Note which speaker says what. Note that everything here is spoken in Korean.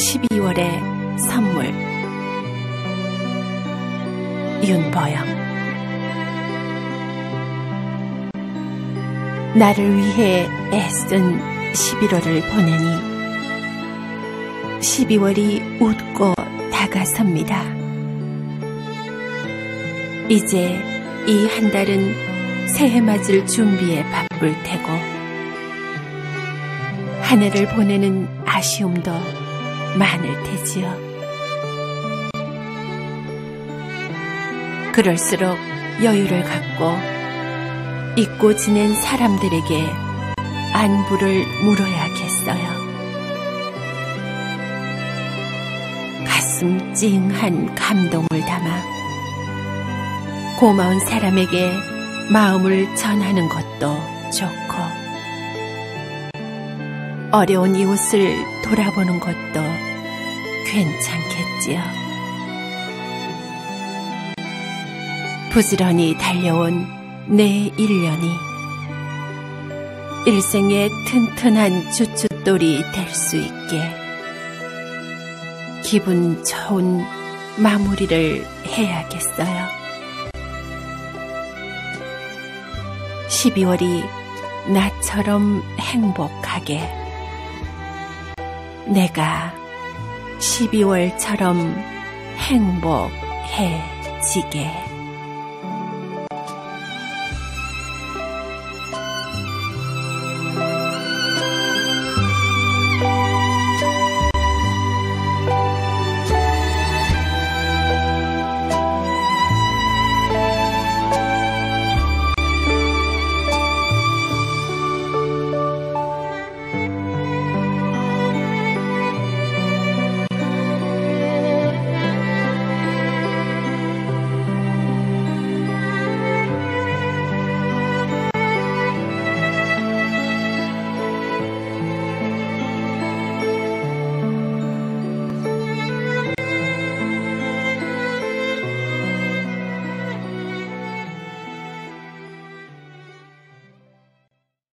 Speaker 1: 12월의 선물 윤보영 나를 위해 애쓴 11월을 보내니 12월이 웃고 다가섭니다. 이제 이 한 달은 새해 맞을 준비에 바쁠 테고 한 해를 보내는 아쉬움도 많을 테지요. 그럴수록 여유를 갖고 잊고 지낸 사람들에게 안부를 물어야겠어요. 가슴 찡한 감동을 담아 고마운 사람에게 마음을 전하는 것도 좋고 어려운 이웃을 돌아보는 것도 괜찮겠지요. 부지런히 달려온 내 일년이 일생의 튼튼한 주춧돌이 될 수 있게 기분 좋은 마무리를 해야겠어요. 12월이 나처럼 행복하게 내가 12월처럼 행복해지게